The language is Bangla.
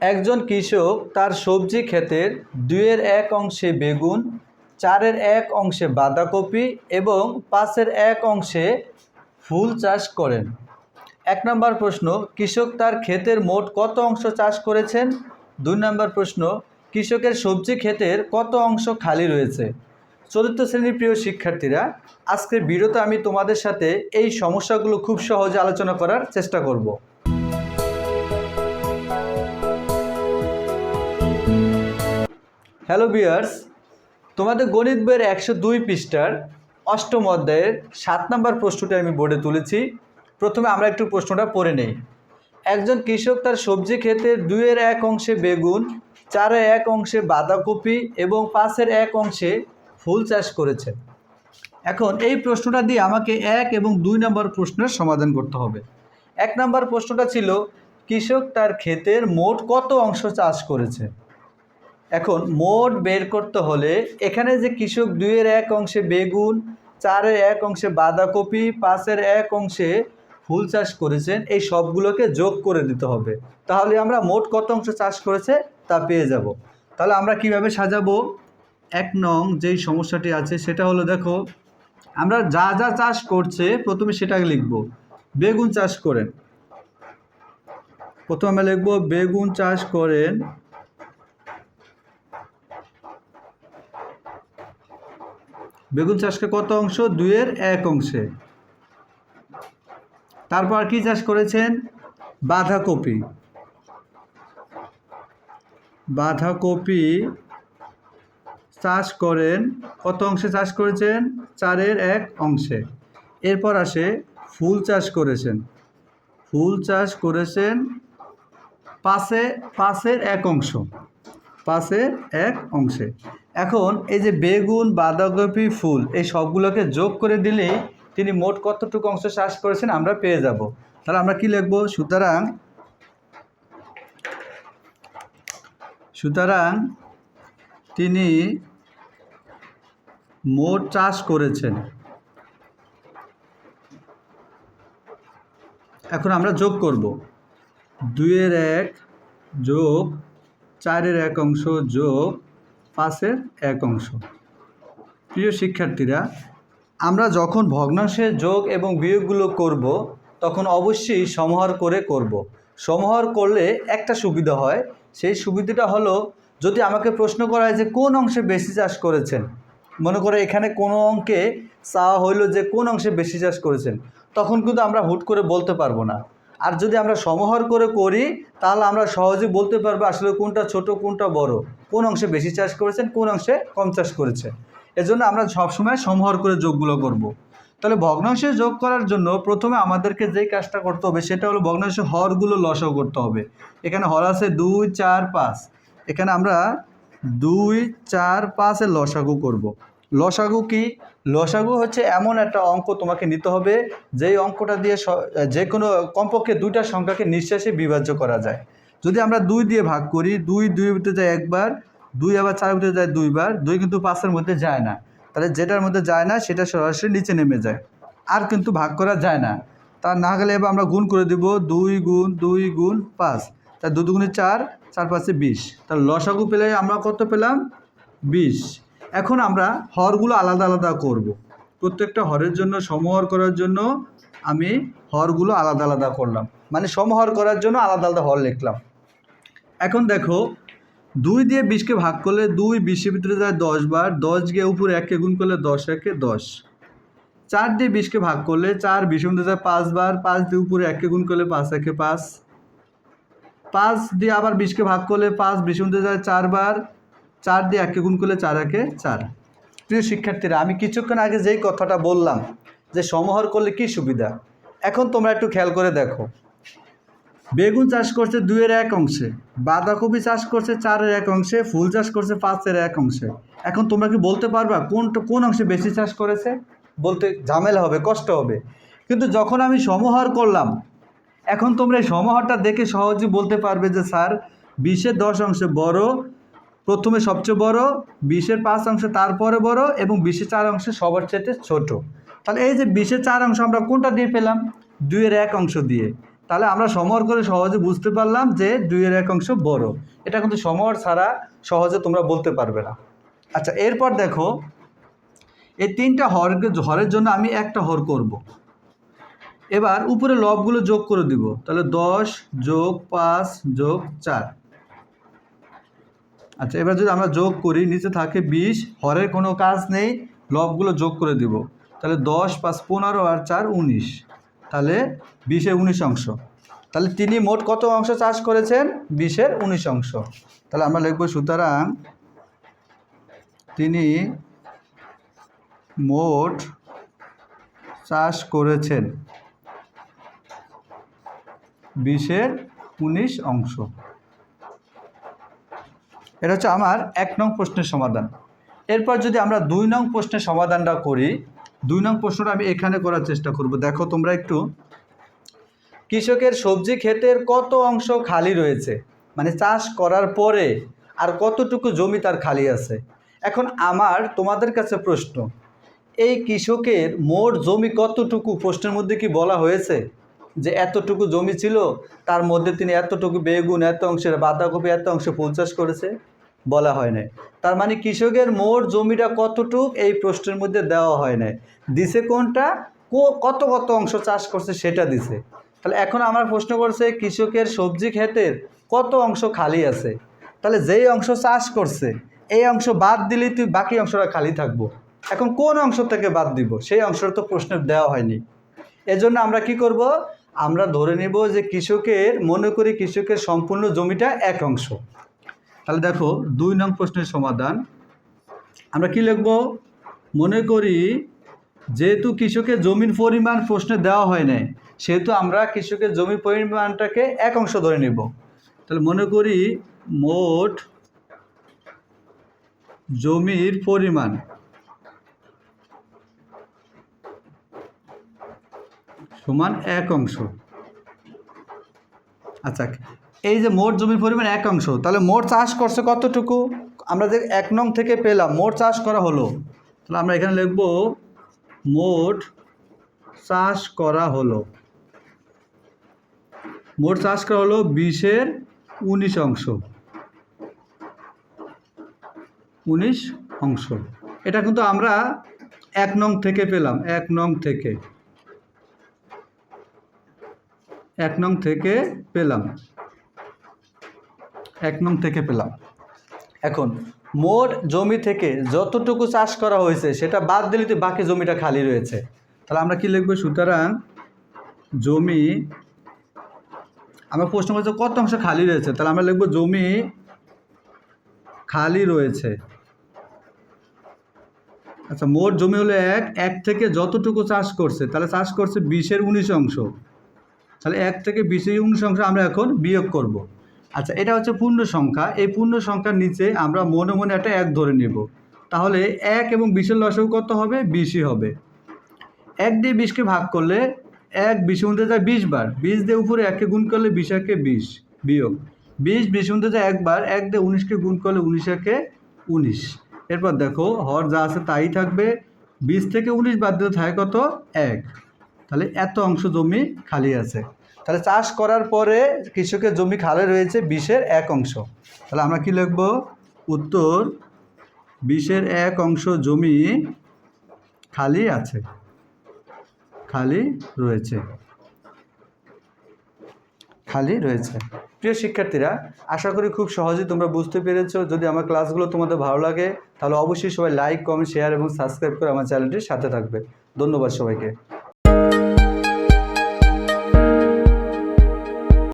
একজন কৃষক তার সবজি ক্ষেতের দুইয়ের এক অংশে বেগুন, চারের এক অংশে বাঁধাকপি এবং পাঁচের এক অংশে ফুল চাষ করেন। এক নম্বর প্রশ্ন, কৃষক তার ক্ষেতের মোট কত অংশ চাষ করেছেন? দুই নম্বর প্রশ্ন, কৃষকের সবজি ক্ষেতের কত অংশ খালি রয়েছে? চতুর্থ শ্রেণির প্রিয় শিক্ষার্থীরা, আজকের ভিডিওতে আমি তোমাদের সাথে এই সমস্যাগুলো খুব সহজে আলোচনা করার চেষ্টা করব। হ্যালো বিয়ার্স তোমাদের গণিত বইয়ের একশো দুই পৃষ্ঠার অষ্টম অধ্যায়ের সাত নম্বর প্রশ্নটি আমি বোর্ডে তুলেছি। প্রথমে আমরা একটু প্রশ্নটা পড়ে নেই। একজন কৃষক তার সবজি ক্ষেতের দুইয়ের এক অংশে বেগুন, চারের এক অংশে বাঁধাকপি এবং পাঁচের এক অংশে ফুল চাষ করেছে এখন এই প্রশ্নটা দিয়ে আমাকে এক এবং দুই নম্বর প্রশ্নের সমাধান করতে হবে। এক নম্বর প্রশ্নটা ছিল, কৃষক তার ক্ষেতের মোট কত অংশ চাষ করেছে? এখন মোট বের করতে হলে এখানে যে কৃষক দুইয়ের এক অংশে বেগুন, চারের এক অংশে বাঁধাকপি, পাঁচের এক অংশে ফুল চাষ করেছেন, এই সবগুলোকে যোগ করে দিতে হবে। তাহলে আমরা মোট কত অংশ চাষ করেছে তা পেয়ে যাব। তাহলে আমরা কীভাবে সাজাবো? এক নং যেই সমস্যাটি আছে সেটা হলো দেখো, আমরা যা যা চাষ করছে প্রথমে সেটাকে লিখব। বেগুন চাষ করেন। প্রথমে আমরা লিখব, বেগুন চাষ করেন বেগুন চাষকে কত অংশ? দুইয়ের এক অংশে। তারপর কি চাষ করেছেন? বাঁধাকপি। বাঁধাকপি চাষ করেন, কত অংশে চাষ করেছেন? চারের এক অংশে। এরপর আসে ফুল চাষ করেছেন। ফুল চাষ করেছেন পাশে পাশের এক অংশ। পাশের এক অংশে। এখন এই যে বেগুন, বাঁধাকপি, ফুল, এই সবগুলোকে যোগ করে দিলেই তিনি মোট কতটুকু অংশ চাষ করেছেন আমরা পেয়ে যাব। তাহলে আমরা কি লিখব? সুতরাং সুতরাং তিনি মোট চাষ করেছেন। এখন আমরা যোগ করব। দুইয়ের এক যোগ চারের এক অংশ যোগ পাঁচের এক অংশ প্রিয় শিক্ষার্থীরা, আমরা যখন ভগ্নাংশের যোগ এবং বিয়োগগুলো করব, তখন অবশ্যই সমাহার করে করব। সমাহার করলে একটা সুবিধা হয়, সেই সুবিধাটা হলো, যদি আমাকে প্রশ্ন করা হয় যে কোন অংশে বেশি চাষ করেছেন, মনে করে এখানে কোনো অঙ্কে চাওয়া হইল যে কোন অংশে বেশি চাষ করেছেন, তখন কিন্তু আমরা হুট করে বলতে পারব না আর যদি আমরা সমাহার করে করি, তাহলে আমরা সহজে বলতে পারব আসলে কোনটা ছোট, কোনটা বড়। কোন অংশে বেশি চাষ করেছেন, কোন অংশে কম চাষ করেছে এজন্য আমরা সবসময় সমাহার করে যোগগুলো করব। তাহলে ভগ্নাংশে যোগ করার জন্য প্রথমে আমাদেরকে যেই কাজটা করতে হবে, সেটা হলো ভগ্নাংশে হরগুলো লসাও করতে হবে। এখানে হর আছে দুই, চার, পাঁচ। এখানে আমরা দুই, চার পাঁচের লসাগু করব। লসাগু কি? লসাগু হচ্ছে এমন একটা অঙ্ক তোমাকে নিতে হবে, যেই অঙ্কটা দিয়ে যে কোনো কমপক্ষে দুইটা সংখ্যাকে নিঃশ্বাসে বিভাজ্য করা যায়। যদি আমরা দুই দিয়ে ভাগ করি, দুই দুই ভিতরে যায় একবার, দুই আবার চার ভিতরে যায় দুইবার, দুই কিন্তু পাঁচের মধ্যে যায় না। তাহলে যেটার মধ্যে যায় না, সেটা সরাসরি নিচে নেমে যায়। আর কিন্তু ভাগ করা যায় না। তা না গেলে এবার আমরা গুণ করে দিব, দুই গুণ দুই গুণ পাঁচ। তার দু দুগুণে চার চার পাঁচে বিশ। তাহলে লসাগু পেলে আমরা কত পেলাম? বিশ। এখন আমরা হরগুলো আলাদা আলাদা করব। প্রত্যেকটা হরের জন্য সমহর করার জন্য আমি হরগুলো আলাদা আলাদা করলাম। মানে সমহর করার জন্য আলাদা আলাদা হর লিখলাম। এখন দেখো, দুই দিয়ে বিশকে ভাগ করলে দুই, বিশের ভিতরে যায় দশ বার, দশ গিয়ে উপরে একে গুণ করলে দশ একে দশ। চার দিয়ে বিশকে ভাগ করলে চার, বিশের মধ্যে যায় পাঁচবার পাঁচ দিয়ে উপরে একে গুণ করলে পাঁচ একে পাঁচ। পাঁচ দিয়ে আবার বিশকে ভাগ করলে পাঁচ, বিশের মধ্যে যায় চারবার চার দিয়ে একে গুণ করলে চার একে চার। প্রিয় শিক্ষার্থীরা, আমি কিছুক্ষণ আগে যেই কথাটা বললাম, যে সমাহার করলে কি সুবিধা? এখন তোমরা একটু খেয়াল করে দেখো। বেগুন চাষ করছে দুইয়ের এক অংশে, বাঁধাকপি চাষ করছে চারের এক অংশে, ফুল চাষ করছে পাঁচের এক অংশে। এখন তোমরা কি বলতে পারবা কোন কোন অংশে বেশি চাষ করেছে? বলতে ঝামেলা হবে, কষ্ট হবে। কিন্তু যখন আমি সমহার করলাম, এখন তোমরা এই সমাহারটা দেখে সহজেই বলতে পারবে যে স্যার, বিশের দশ অংশে বড় প্রথমে সবচেয়ে বড়, বিশের পাঁচ অংশে, তারপরে বড় এবং বিশের চার অংশে সবার চেয়ে ছোট। তাহলে এই যে বিশের চার অংশ আমরা কোনটা দিয়ে পেলাম? দুইয়ের এক অংশ দিয়ে। তাহলে আমরা সমর করে সহজে বুঝতে পারলাম যে দুইয়ের এক অংশ বড়। এটা কিন্তু সমর ছাড়া সহজে তোমরা বলতে পারবে না। আচ্ছা এরপর দেখো, এই তিনটা হরকে, হরের জন্য আমি একটা হর করব। এবার উপরে লবগুলো যোগ করে দিব। তাহলে দশ যোগ পাঁচ যোগ চার। আচ্ছা এবার যদি আমরা যোগ করি, নিচে থাকে বিশ, হরের কোনো কাজ নেই, লবগুলো যোগ করে দিব। তাহলে দশ পাঁচ পনেরো আর চার, উনিশ। তাহলে বিশে উনিশ অংশ। তাহলে তিনি মোট কত অংশ চাষ করেছেন? বিশের উনিশ অংশ। তাহলে আমরা লিখব, সুতরাং তিনি মোট চাষ করেছেন বিশের উনিশ অংশ। এটা হচ্ছে আমার এক নং প্রশ্নের সমাধান। এরপর যদি আমরা দুই নং প্রশ্নের সমাধানটা করি, দুই নং প্রশ্নটা আমি এখানে করার চেষ্টা করব। দেখো তোমরা একটু। কৃষকের সবজি ক্ষেতের কত অংশ খালি রয়েছে? মানে চাষ করার পরে আর কতটুকু জমি তার খালি আছে? এখন আমার, তোমাদের কাছে প্রশ্ন, এই কৃষকের মোট জমি কতটুকু? প্রশ্নের মধ্যে কি বলা হয়েছে যে এতটুকু জমি ছিল, তার মধ্যে তিনি এতটুকু বেগুন, এত অংশের বাঁধাকপি, এত অংশে ফুল চাষ করেছে? বলা হয় নাই। তার মানে কৃষকের মোট জমিটা কতটুক এই প্রশ্নের মধ্যে দেওয়া হয় নাই। দিছে কোনটা? কত কত অংশ চাষ করছে সেটা দিছে। তাহলে এখন আমার প্রশ্ন করছে, কৃষকের সবজি ক্ষেতের কত অংশ খালি আছে? তাহলে যেই অংশ চাষ করছে, এই অংশ বাদ দিলেই তুই বাকি অংশটা খালি থাকব। এখন কোন অংশ থেকে বাদ দিব? সেই অংশটা তো প্রশ্ন দেওয়া হয়নি। এজন্য আমরা কি করব? আমরা ধরে নেব যে কৃষকের, মনে করি কৃষকের সম্পূর্ণ জমিটা এক অংশ। তাহলে দেখো, দুই নং প্রশ্নের সমাধান। আমরা কি লিখব? মনে করি, যেহেতু কৃষকের জমির পরিমাণ প্রশ্নে দেওয়া হয় নাই, সেহেতু আমরা কৃষকের জমির পরিমাণটাকে এক অংশ ধরে নেব। তাহলে মনে করি, মোট জমির পরিমাণ সমান এক অংশ। আচ্ছা এই যে মোট জমির পরিমাণ এক অংশ, তাহলে মোট চাষ করছে কতটুকু? আমরা যে এক নং থেকে পেলাম, মোট চাষ করা হলো। তাহলে আমরা এখানে লিখব, মোট চাষ করা হলো। মোট চাষ করা হলো বিশের উনিশ অংশ। উনিশ অংশ। এটা কিন্তু আমরা এক নং থেকে পেলাম, এক নং থেকে। এক নং থেকে পেলাম। এক নং থেকে পেলাম। এখন, মোট জমি থেকে যতটুকু চাষ করা হয়েছে, সেটা বাদ দিলে তো বাকি জমিটা খালি রয়েছে। তাহলে আমরা কি লিখব? সুতরাং জমি, আমরা প্রশ্ন করছি কত অংশ খালি রয়েছে? তাহলে আমরা লিখব জমি খালি রয়েছে। আচ্ছা মোট জমি হলো এক এক থেকে যতটুকু চাষ করছে, তাহলে চাষ করছে বিশের উনিশ অংশ। তাহলে এক থেকে বিশের উনিশ অংশ আমরা এখন বিয়োগ করব। আচ্ছা এটা হচ্ছে পূর্ণ সংখ্যা। এই পূর্ণ সংখ্যার নিচে আমরা মনে মনে একটা এক ধরে নেব। তাহলে এক এবং বিশের লসও কত হবে? বিশই হবে। এক দিয়ে বিশকে ভাগ করলে এক বিশ মধ্যে যায় বিশ বার। বিশ দিয়ে উপরে এককে গুণ করলে বিশ একে বিশ বিয়োগ। বিশ বিশ মধ্যে যায় একবার, এক দিয়ে উনিশকে গুণ করলে উনিশ একে উনিশ। এরপর দেখো, হর যা আছে তাই থাকবে। বিশ থেকে উনিশ বাদ দিতে থাকে কত? এক। তাহলে এত অংশ জমি খালি আছে। তাহলে চাষ করার পরে কৃষকের জমি খালি রয়েছে বিশের এক অংশ। তাহলে আমরা কি লিখব? উত্তর বিশের এক অংশ জমি খালি আছে। খালি রয়েছে। খালি রয়েছে। প্রিয় শিক্ষার্থীরা, আশা করি খুব সহজেই তোমরা বুঝতে পেরেছ। যদি আমার ক্লাসগুলো তোমাদের ভালো লাগে, তাহলে অবশ্যই সবাই লাইক, কমেন্ট, শেয়ার এবং সাবস্ক্রাইব করে আমার চ্যানেলটির সাথে থাকবে। ধন্যবাদ সবাইকে।